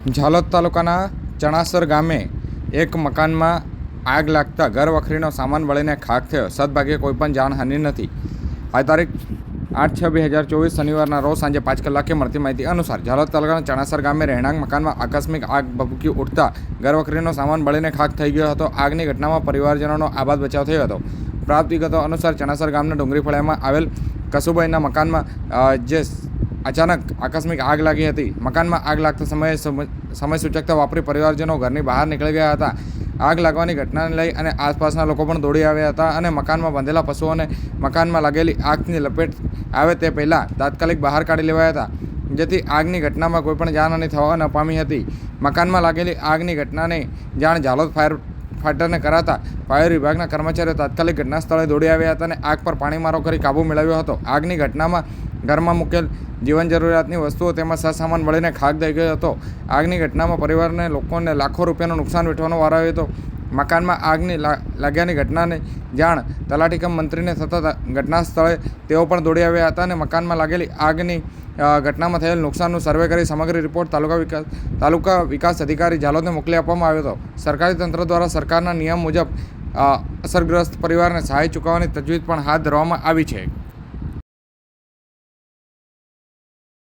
ઝાલોદ તાલુકાના ચણાસર ગામે એક મકાનમાં આગ લાગતા ઘર વખરીનો સામાન બળીને ખાખ થયો. સદભાગ્યે કોઈપણ જાનહાનિ નથી. આ તારીખ આઠ છ બે હજાર ચોવીસ શનિવારના રોજ સાંજે પાંચ કલાકે મળતી માહિતી અનુસાર ઝાલોદ તાલુકાના ચણાસર ગામે રહેણાંક મકાનમાં આકસ્મિક આગ ભભૂકી ઉઠતા ઘર વખરીનો સામાન બળીને ખાખ થઈ ગયો હતો. આગની ઘટનામાં પરિવારજનોનો આબાદ બચાવ થયો હતો. પ્રાપ્ત વિગતો અનુસાર ચણાસર ગામના ડુંગરી ફળિયામાં આવેલ કસુભાઈના મકાનમાં જે અચાનક આકસ્મિક આગ લાગી હતી. મકાનમાં આગ લાગતા સમયે સમ- સમય સૂચકતા વાપરી પરિવારજનો ઘરની બહાર નીકળી ગયા હતા. આગ લાગવાની ઘટનાને લઈ અને આસપાસના લોકો પણ દોડી આવ્યા હતા અને મકાનમાં બાંધેલા પશુઓને મકાનમાં લાગેલી આગની લપેટ આવે તે પહેલાં તાત્કાલિક બહાર કાઢી લેવાયા હતા. જેથી આગની ઘટનામાં કોઈપણ જાનહાની થવા ન પામી હતી. મકાનમાં લાગેલી આગની ઘટનાને જાણ ઝાલોદ ફાયર ફાઈટરને કરાતા ફાયર વિભાગના કર્મચારીઓ તાત્કાલિક ઘટના સ્થળે દોડી આવ્યા હતા અને આગ પર પાણીમારો કરી કાબૂ મેળવ્યો હતો. આગની ઘટનામાં ઘરમાં મૂકેલ જીવન જરૂરિયાતની વસ્તુઓ તેમજ સામાન મળીને ખાક થઈ ગયો હતો. આગની ઘટનામાં પરિવારને લોકોને લાખો રૂપિયાનું નુકસાન વેઠવાનો વારો આવ્યો હતો. મકાનમાં આગની લાગ્યાની ઘટનાને જાણ તલાટીકમ મંત્રીને થતાં ઘટના સ્થળે તેઓ પણ દોડી આવ્યા હતા અને મકાનમાં લાગેલી આગની ઘટનામાં થયેલ નુકસાનનું સર્વે કરી સમગ્ર રિપોર્ટ તાલુકા વિકાસ તાલુકા વિકાસ અધિકારી ઝાલોદને મોકલી આપવામાં આવ્યો હતો. સરકારી તંત્ર દ્વારા સરકારના નિયમ મુજબ અસરગ્રસ્ત પરિવારને સહાય ચૂકવવાની તજવીજ પણ હાથ ધરવામાં આવી છે.